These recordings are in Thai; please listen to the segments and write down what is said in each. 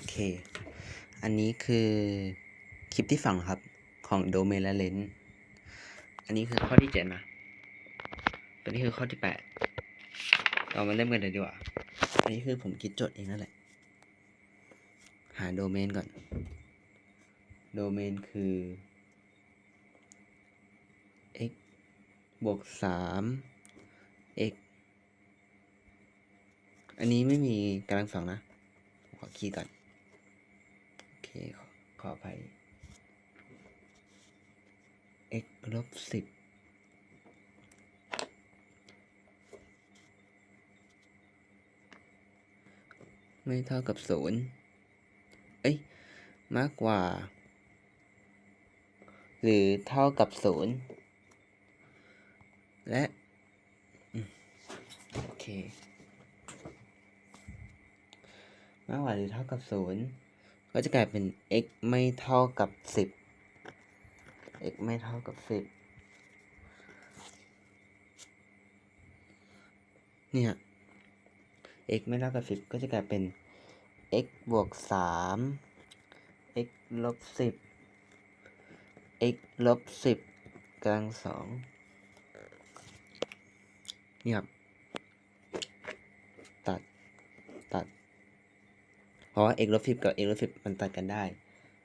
อเค อันนี้คือคลิปที่สองครับของโดเมนและเลนอันนี้คือข้อที่เจ็ดนะตัวนี้คือข้อที่แปดเรามาเริ่มกันเลยดีกว่า อันนี้คือผมคิดโจทย์เองนั่นแหละ หาโดเมนก่อน โดเมนคือ x บวกสาม x อันนี้ไม่มีกำลังสองนะ ขอคีย์ก่อน ขอขอภัย x ลบสิบไม่เท่ากับศูนย์เอ้ย มากกว่า หรือเท่ากับศูนย์และโอเค มากกว่าหรือเท่ากับศูนย์ ก็จะกลายเป็น x ไม่เท่ากับสิบ x ไม่เท่ากับสิบเนี่ย x ไม่เท่ากับสิบก็จะกลายเป็น x บวกสาม x ลบสิบ x ลบสิบกลังสองเนี่ยครับ ตัด ตัด เพราะว่า x ลบสิบกับ x ลบสิบมันตัดกันได้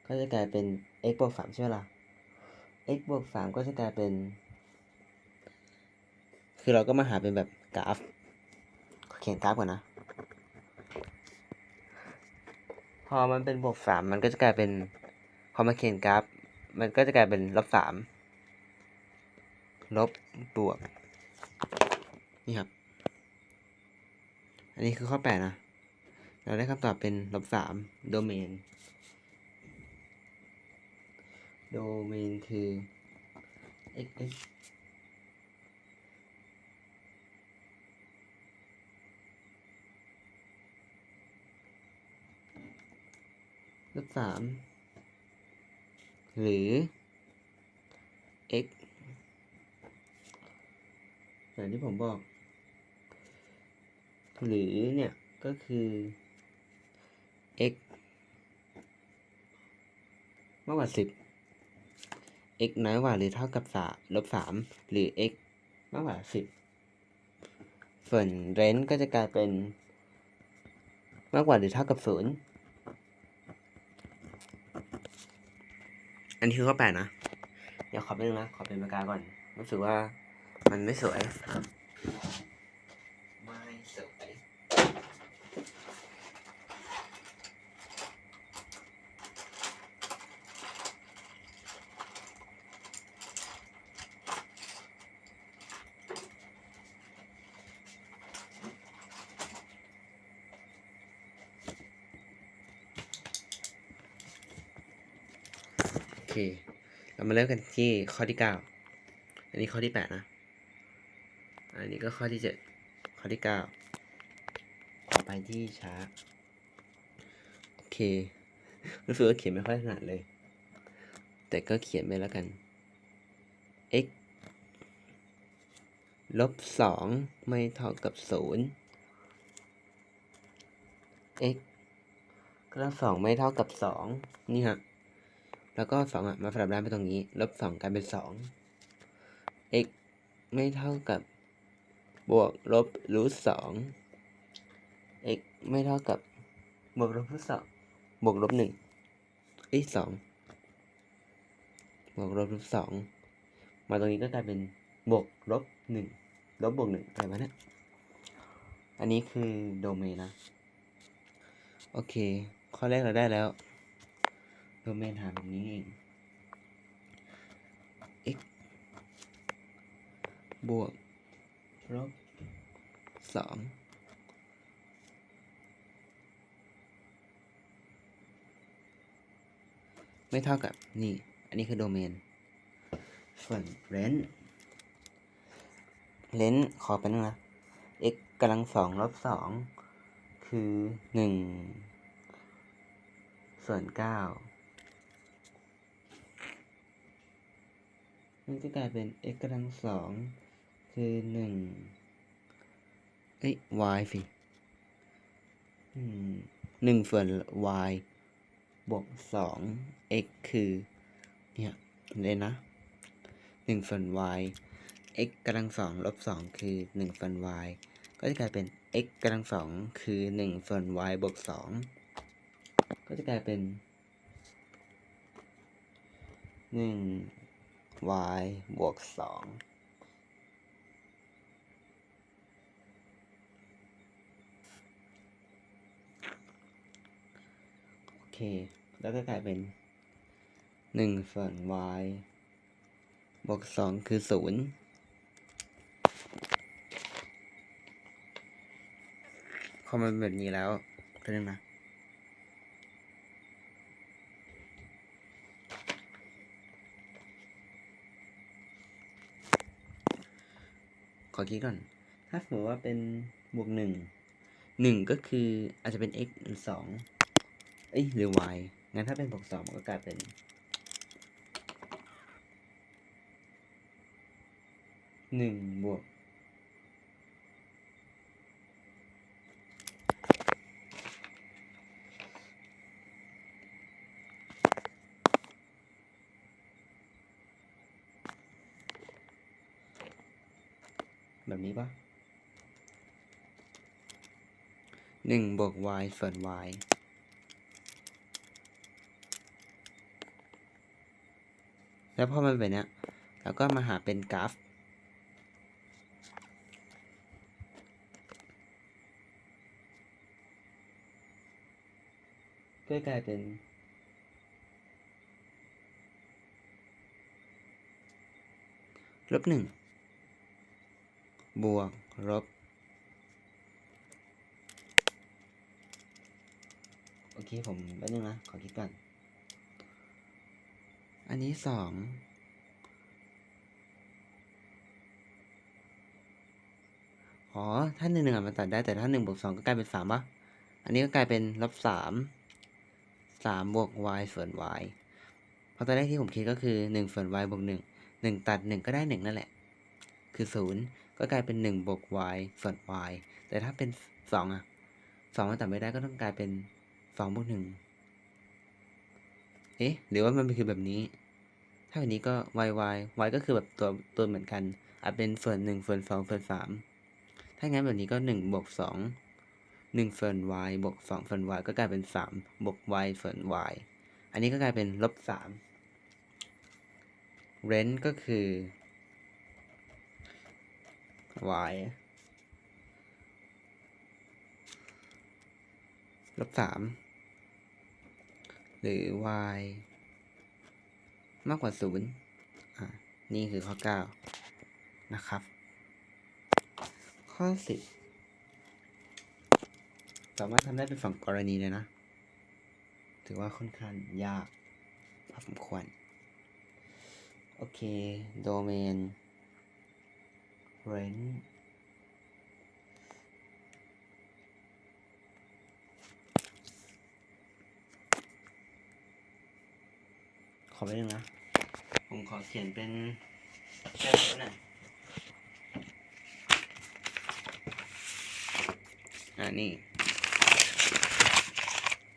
ก็จะกลายเป็น x บวกสามใช่ไหมล่ะ x บวกสามก็จะกลายเป็น คือเราก็มาหาเป็นแบบกราฟเขียนกราฟก่อนนะ พอมันเป็นบวกสามมันก็จะกลายเป็น พอมาเขียนกราฟ มันก็จะกลายเป็นลบสามลบบวก นี่ครับ อันนี้คือข้อแปดนะ เราได้คำตอบเป็นลบสามโดเมน โดเมนคือ x x ลบสามหรือ x อย่างที่ผมบอก หรือเนี่ย ก็คือ x มากกว่าสิบ x น้อยกว่าหรือเท่ากับสาลบสามหรือ x มากกว่าสิบส่วนเรนก็จะกลายเป็น มากกว่าหรือเท่ากับศูนย์อันนี้คือข้อแปดนะ เดี๋ยวขอเป็นงนะ ขอเป็นปากกาก่อน รู้สึกว่ามันไม่สวย ไม่สวย โอ เคเรามาเริ่มกันที่ข้อที่เก้าอันนี้ข้อที่แปดนะ อันนี้ก็ข้อที่เจ็ดข้อที่เก้าต่อไปที่ช้า โอเค รู้สึกว่าเขียนไม่ค่อยถนัดเลย แต่ก็เขียนไปแล้วกัน x ลบสองไม่เท่ากับศูนย์ x ก็ลบสองไม่เท่ากับสองนี่ฮะ แล้วก็สองอะมาสลับด้านไปตรงนี้ ลบสองกลายเป็นสอง x ไม่เท่ากับบวกลบรูทสอง x ไม่เท่ากับบวกลบรูทสองบวกลบหนึ่งเอ้สองบวกลบรูทสองมาตรงนี้ก็กลายเป็นบวกลบหนึ่งลบบวกหนึ่งอะไรมาเนี่ยอันนี้คือโดเมนนะ โอเค ข้อแรกเราได้แล้ว โดเมนหาแบบนี้เอง x บวกลบสองไม่เท่ากับนี่ อันนี้คือโดเมน ส่วนเลนเลนขอเป็นงนะ x กำลังสองลบสองคือหนึ่งส่วนเก้า มันจะกลายเป็น x กำลังสองคือหนึ่งเอ้ย y สิหนึ่งส่วน y บวกสอง x คือ เนี่ยเลยนะหนึ่งส่วน y x กำลังสองลบสองคือหนึ่งส่วน y ก็จะกลายเป็น x กำลังสองคือหนึ่งส่วน y บวกสองก็จะกลายเป็นหนึ่ง y บวกสองโอเค แล้วก็กลายเป็นหนึ่งส่วน y บวกสองคือศูนย์พอมันเป็นแบบนี้แล้วก็นึงนะ ขอคิดก่อน ถ้าสมมติว่าเป็นบวกหนึ่งหนึ่งก็คืออาจจะเป็น x หรือสองเอ้ยหรือ y งั้นถ้าเป็นบวกสองมันก็กลายเป็นหนึ่งบวก แบบนี้ปะหนึ่งบวก y ส่วน y แล้วพอมันเป็นเนี้ยเราก็มาหาเป็นกราฟ ก็กลายเป็นลบหนึ่ง บวกลบโอเคผมแป๊บนึงนะ ขอคิดก่อน อันนี้สองอ๋อ ถ้าหนึ่งหนึ่งอะมันตัดได้แต่ถ้าหนึ่งบวกสองก็กลายเป็นสามปะอันนี้ก็กลายเป็นลบสามสามบวก y ส่วน y เพราะตอนแรกที่ผมคิดก็คือหนึ่งส่วน y บวกหนึ่งหนึ่งตัดหนึ่งก็ได้หนึ่งนั่นแหละ คือศูนย์ ก็กลายเป็นหนึ่งบวก y ส่วน y แต่ถ้าเป็นสองอะสองมันตัดไม่ได้ก็ต้องกลายเป็นสองบวกหนึ่งเอ๊ะหรือว่ามันคือแบบนี้ ถ้าแบบนี้ก็ y y y ก็คือแบบตัวตัวเหมือนกันอาจเป็นส่วนหนึ่งส่วนสองส่วนสามถ้างั้นแบบนี้ก็หนึ่งบวกสองหนึ่งส่วน y บวกสองส่วน y ก็กลายเป็นสามบวก y ส่วน y อันนี้ก็กลายเป็นลบสาม rent ก็คือ y ลบสามหรือ y มากกว่าศูนย์อ่านี่คือข้อเก้านะครับ ข้อสิบสามารถทำได้เป็นสองกรณีเลยนะ ถือว่าค่อนข้างยากพอสมควร โอเค โดเมน range ขอไปหนึ่งนะ ผมขอเขียนเป็นแค่นี้หน่อยอ่านี่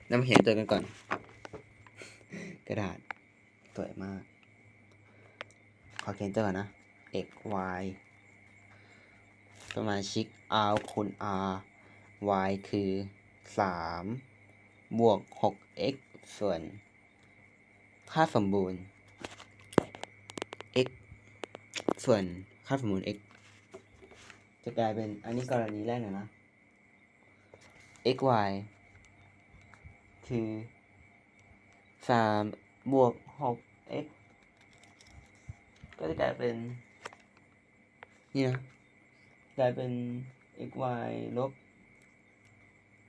เรามาเขียนตัวกันก่อน กระดาษสวยมาก ขอเขียนตัวก่อนนะ x y มาชิก r คูณ r y คือสามบวกหก x ส่วน ค่าสมบูรณ์ x ส่วนค่าสมบูรณ์ x จะกลายเป็นอันนี้กรณีแรกน่อยนะ x y คือสามบวกหก x ก็จะกลายเป็น นี่นะ กลายเป็น x y ลบ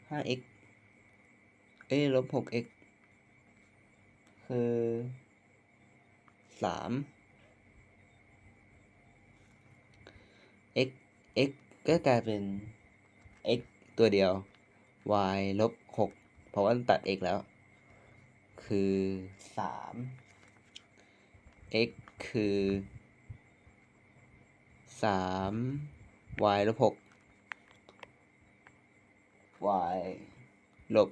ห้า x เอ้ลบหก x คือสาม x x ก็กลายเป็น x ตัวเดียว y ลบหกเพราะว่าตัด x แล้ว คือสาม x คือสาม y ลบหก y ลบ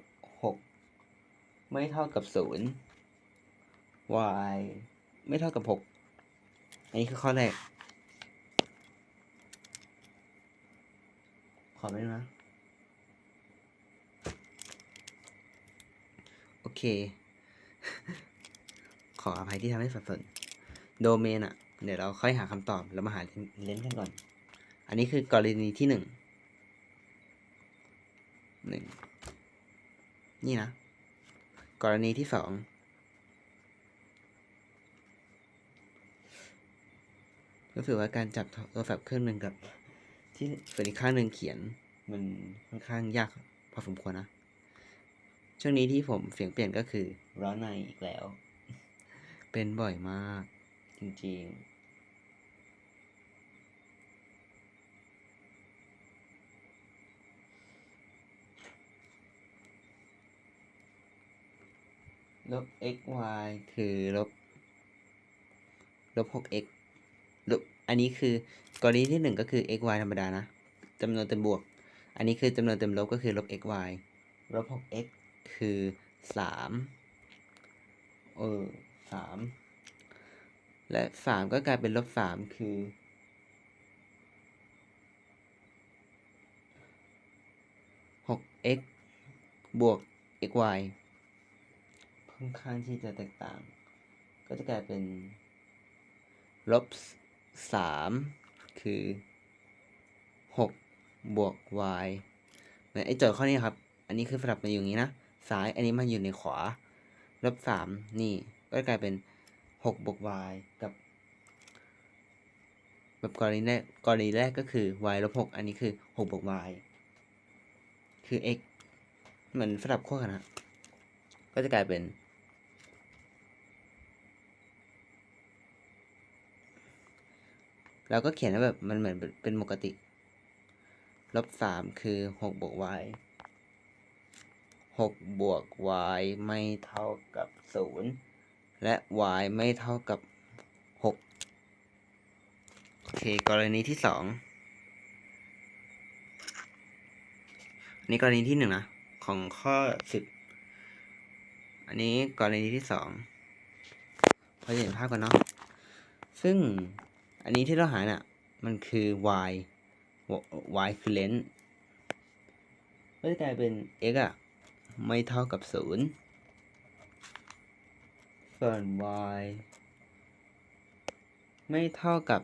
ไม่เท่ากับศูนย์ y ไม่เท่ากับหกอันนี้คือข้อแรก ขอไปนะโอเค ขออภัยที่ทำให้สับสน โดเมนอะเดี๋ยวเราค่อยหาคำตอบแล้วมาหาเลนส์กันก่อน อันนี้คือกรณีที่หนึ่งหนึ่งนี่นะ กรณีที่สองรู้สึกว่าการจับโทรศัพท์เครื่องหนึ่งกับ ที่ส่วนอีกข้างหนึ่งเขียนมันค่อนข้างยากพอสมควรนะ ช่วงนี้ที่ผมเสียงเปลี่ยนก็คือร้อนในอีกแล้ว เป็นบ่อยมาก จริงๆ ลบ x y คือลบ ลบ 6x ลบ อันนี้คือกรณีที่หนึ่งก็คือ x y ธรรมดานะจำนวนเต็มบวก อันนี้คือจำนวนเต็มลบก็คือลบ x y ลบ 6x คือสามเออสามและสามก็กลายเป็นลบสามคือหก x บวก x y ค่อนข้างที่จะแตกต่าง ก็จะกลายเป็นลบสามคือหกบวก y เหมือนไอ้โจทย์ข้อนี้ครับ อันนี้คือสลับมาอยู่อย่างนี้นะ ซ้ายอันนี้มันอยู่ในขวา ลบสามนี่ ก็กลายเป็นหกบวก y กับ แบบกรณีแรกกรณีแรกก็คือ y ลบหกอันนี้คือหกบวก y คือ x เหมือนสลับขั้วกันนะก็จะกลายเป็น เราก็เขียนแบบมันเหมือนเป็นปกติ ลบสามคือหกบวก y หกบวก y ไม่เท่ากับศูนย์และ y ไม่เท่ากับหกโอเค กรณีที่สองอันนี้กรณีที่หนึ่งนะ ของข้อสิบอันนี้กรณีที่สองพอจะเห็นภาพกันเนาะซึ่ง อันนี้ที่เราหาเนี่ยมันคือ y y คือเลนส์ก็จะกลายเป็น x อะ ไม่เท่ากับศูนย์ส่วน y ไม่เท่ากับ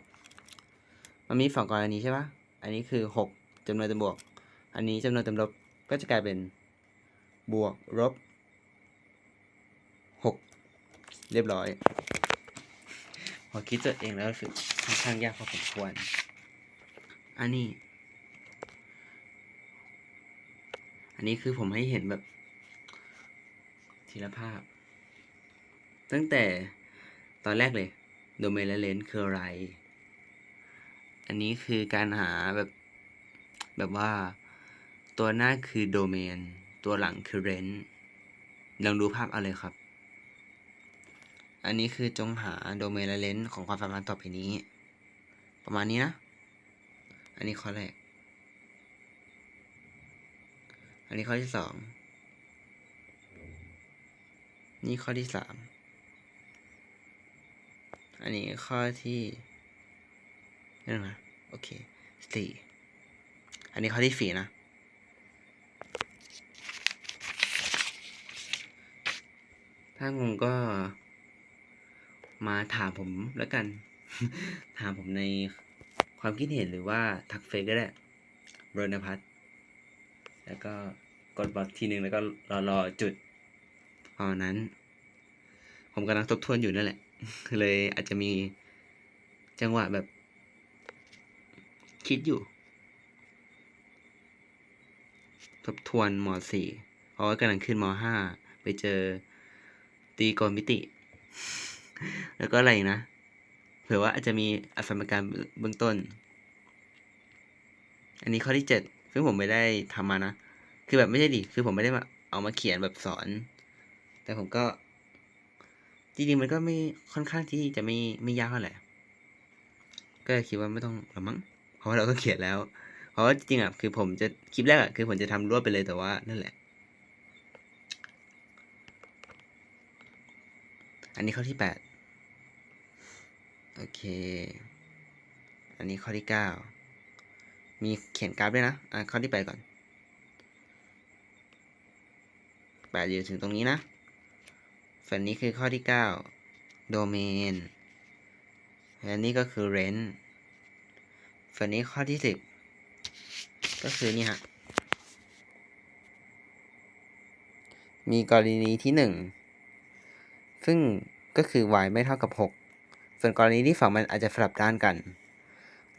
มันมีสองกรณีใช่ปะอันนี้คือหกจำนวนเต็มบวก อันนี้จำนวนเต็มลบ ก็จะกลายเป็น บวกลบหกเรียบร้อย พอคิดตัวเองแล้วรู้สึกค่อนข้างยากพอสมควร อันนี้ อันนี้คือผมให้เห็นแบบ ทีละภาพ ตั้งแต่ตอนแรกเลย โดเมนและเลนส์คืออะไร อันนี้คือการหาแบบ แบบว่า ตัวหน้าคือโดเมน ตัวหลังคือเลนส์ลองดูภาพเอาเลยครับ อันนี้คือจงหาโดเมนและเลนส์ของความสัมพันธ์ต่อไปนี้ ประมาณนี้นะ อันนี้ข้อแรก อันนี้ข้อที่สองนี่ข้อที่สามอันนี้ข้อที่นี่นะโอเคสี่อันนี้ข้อที่สี่นะถ้างงก็ มาถามผมแล้วกัน ถามผมในความคิดเห็นหรือว่าทักเฟซก็ได้รณพัฒน์แล้วก็กดบอททีหนึ่งแล้วก็รอรอจุดประมาณนั้น ผมกำลังทบทวนอยู่นั่นแหละ เลยอาจจะมีจังหวะแบบ คิดอยู่ ทบทวนมสี่เพราะว่ากำลังขึ้นมห้าไปเจอตีกรมิติ แล้วก็อะไรอีกนะ เผื่อว่าอาจจะมีอสมการเบื้องต้น อันนี้ข้อที่เจ็ดซึ่งผมไม่ได้ทำมานะ คือแบบไม่ใช่ดิ คือผมไม่ได้มาเอามาเขียนแบบสอน แต่ผมก็ จริงๆมันก็ไม่ค่อนข้างที่จะไม่ไม่ยากเท่าไหร่ ก็คิดว่าไม่ต้องหรอมั้ง เพราะว่าเราก็เขียนแล้ว เพราะว่าจริงๆอะ คือผมจะคลิปแรกอะ คือผมจะทำรวดไปเลยแต่ว่านั่นแหละ อันนี้ข้อที่แปด โอเค อันนี้ข้อที่เก้ามีเขียนกราฟด้วยนะ อะข้อที่แปดก่อนแปดอยู่ถึงตรงนี้นะ ส่วนนี้คือข้อที่เก้า domain และนี่ก็คือ rent ส่วนนี้ข้อที่สิบก็คือนี่ฮะ มีกรณีที่หนึ่งซึ่งก็คือ y ไม่เท่ากับ6 ส่วนกรณีที่สองมันอาจจะสลับด้านกัน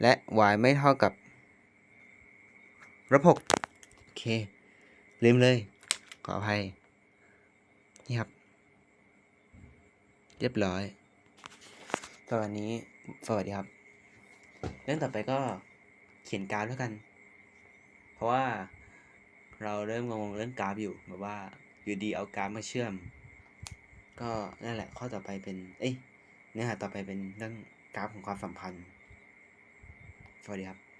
และ y ไม่เท่ากับลบ6โอเค ลืมเลย ขออภัย นี่ครับ เรียบร้อยตอนนี้ สวัสดีครับ เรื่องต่อไปก็เขียนกราฟแล้วกัน เพราะว่าเราเริ่มงงเรื่องกราฟอยู่แบบว่าอยู่ดีเอากราฟมาเชื่อม ก็นั่นแหละข้อต่อไปเป็น เอ้ย เนื้อหาต่อไปเป็นเรื่องกราฟของความสัมพันธ์ สวัสดีครับ